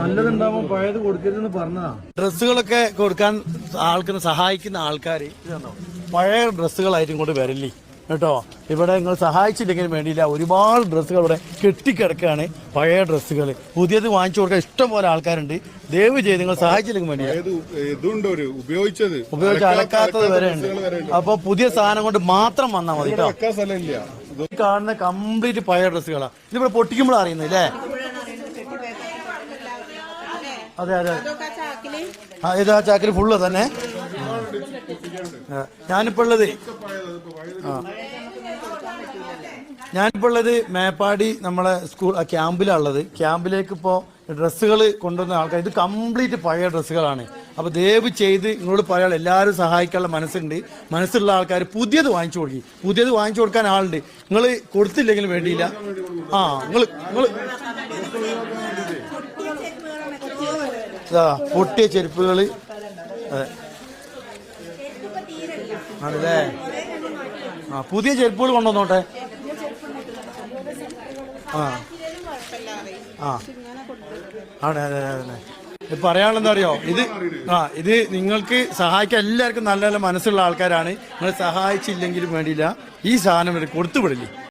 നല്ലതുണ്ടാവുമ്പോ പഴയത് കൊടുക്കരുതെന്ന് പറഞ്ഞതാ. ഡ്രസ്സുകളൊക്കെ കൊടുക്കാൻ ആൾക്കാർ സഹായിക്കുന്ന ആൾക്കാർ പഴയ ഡ്രസ്സുകളായിട്ടും കൊണ്ട് വരല്ലേ കേട്ടോ? ഇവിടെ നിങ്ങൾ സഹായിച്ചില്ലെങ്കിലും വേണ്ടിയില്ല. ഒരുപാട് ഡ്രസ്സുകൾ ഇവിടെ കെട്ടിക്കിടക്കുകയാണ് പഴയ ഡ്രസ്സുകൾ പുതിയത് വാങ്ങിച്ചു കൊടുക്കാൻ ഇഷ്ടം പോലെ ആൾക്കാരുണ്ട്. ദയവ് ചെയ്ത് നിങ്ങൾ സഹായിച്ചില്ലെങ്കിൽ വേണ്ടിയില്ല. ഉപയോഗിച്ചത്. ഉപയോഗിച്ച് അലക്കാത്തത് വരെ ഉണ്ട് അപ്പോൾ പുതിയ സാധനം കൊണ്ട് മാത്രം വന്നാൽ മതി കേട്ടോ. കാണുന്ന കംപ്ലീറ്റ് പഴയ ഡ്രസ്സുകളാണ് ഇതിവിടെ പൊട്ടിക്കുമ്പോഴാണ് അറിയുന്നത് അല്ലേ? അതെ അതെ. ആ ഇത് ആ ചാക്കിൽ ഫുള്ള് തന്നെ. ഞാനിപ്പോ ഉള്ളത് ആ. ഞാനിപ്പോ ഉള്ളത് മേപ്പാടി നമ്മളെ സ്കൂൾ ക്യാമ്പിലാണുള്ളത് ക്യാമ്പിലാണ് ഉള്ളത്. ക്യാമ്പിലേക്ക് ഇപ്പോ ഡ്രസ്സുകൾ കൊണ്ടുവന്ന ആൾക്കാർ ഇത് കംപ്ലീറ്റ് പഴയ ഡ്രസ്സുകളാണ്. അപ്പോൾ ദയവ് ചെയ്ത് നിങ്ങളോട് പറയാൻ എല്ലാവരും സഹായിക്കാനുള്ള മനസ്സുണ്ട്. മനസ്സുള്ള ആൾക്കാർ പുതിയത് വാങ്ങിച്ചു കൊടുക്കും. പുതിയത് വാങ്ങിച്ചു കൊടുക്കാൻ ആളുണ്ട്. നിങ്ങൾ കൊടുത്തില്ലെങ്കിലും വേണ്ടിയില്ല. ആ നിങ്ങൾ നിങ്ങൾ പൊട്ടിയ ചെരുപ്പുകൾ അതെ. ആ പുതിയ ചെരുപ്പുകൾ കൊണ്ടുവന്നോട്ടെ. ആ. ആ. അതെ അതെ അതെ. ഇത് പറയാനുള്ളത് എന്താ അറിയോ ഇത് ആ ഇത് നിങ്ങൾക്ക് സഹായിക്കാൻ എല്ലാവർക്കും നല്ല നല്ല മനസ്സുള്ള ആൾക്കാരാണ്. നിങ്ങൾ സഹായിച്ചില്ലെങ്കിലും വേണ്ടിയില്ല. ഈ സാധനം കൊടുത്തു വിടില്ലേ